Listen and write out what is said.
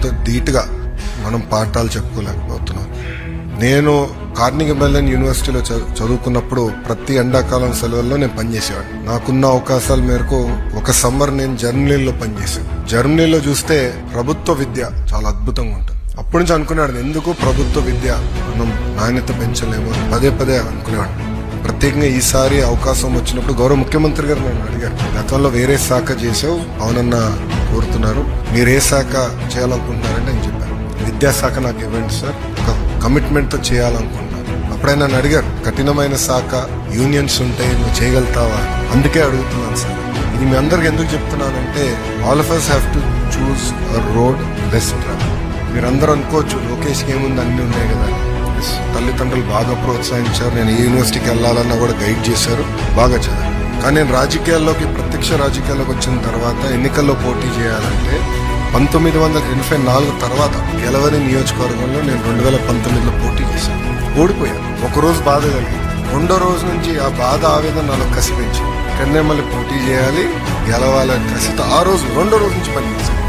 అంత ధీటుగా మనం పాఠాలు చెప్పుకోలేకపోతున్నాం. నేను కార్నిగి మెల్లన్ యూనివర్సిటీలో చదువుకున్నప్పుడు ప్రతి ఎండాకాలం సెలవుల్లో నేను పనిచేసేవాడిని. నాకున్న అవకాశాల మేరకు ఒక సమ్మర్ నేను జర్మనీలో పనిచేసాను జర్మనీలో చూస్తే ప్రభుత్వ విద్య చాలా అద్భుతంగా ఉంటుంది. అప్పటి నుంచి అనుకున్నాడు ఎందుకు ప్రభుత్వ విద్య మనం నాణ్యత పెంచలేము అని పదే పదే అనుకునేవాడిని. ప్రత్యేకంగా ఈసారి అవకాశం వచ్చినప్పుడు గౌరవ ముఖ్యమంత్రి గారు నన్ను అడిగాను. గతంలో వేరే శాఖ చేసావు అవునన్న కోరుతున్నారు. మీరు ఏ శాఖ చేయాలనుకుంటున్నారని నేను చెప్పాను. విద్యాశాఖ నాకు ఇవ్వండి సార్. ఒక కమిట్మెంట్తో చేయాలనుకుంటున్నాను. అప్పుడే నన్ను అడిగారు కఠినమైన శాఖ యూనియన్స్ ఉంటాయి నువ్వు చేయగలుగుతావా? అందుకే అడుగుతున్నాను సార్. ఇది మీ అందరికి ఎందుకు చెప్తున్నానంటే all of us have to choose road best మీరందరూ అనుకోవచ్చు లోకేష్కి ఏముంది అన్నీ ఉన్నాయి కదా. తల్లిదండ్రులు బాగా ప్రోత్సహించారు. నేను ఏ యూనివర్సిటీకి వెళ్ళాలన్నా కూడా గైడ్ చేశారు. బాగా చదివాను కానీ నేను రాజకీయాల్లోకి ప్రత్యక్ష రాజకీయాల్లోకి వచ్చిన తర్వాత ఎన్నికల్లో పోటీ చేయాలంటే పంతొమ్మిది వందల ఎనభై నాలుగు తర్వాత గెలవని నియోజకవర్గంలో నేను రెండు వేల పంతొమ్మిదిలో పోటీ చేశాను. ఓడిపోయాను. ఒక రోజు బాధ కలిగింది. రెండో రోజు నుంచి ఆ బాధ ఆవేదన నాలో కసిపించి పెంచింది పోటీ చేయాలి గెలవాలని కసి ఆ రోజు రెండో రోజు నుంచి పనిచేశాను.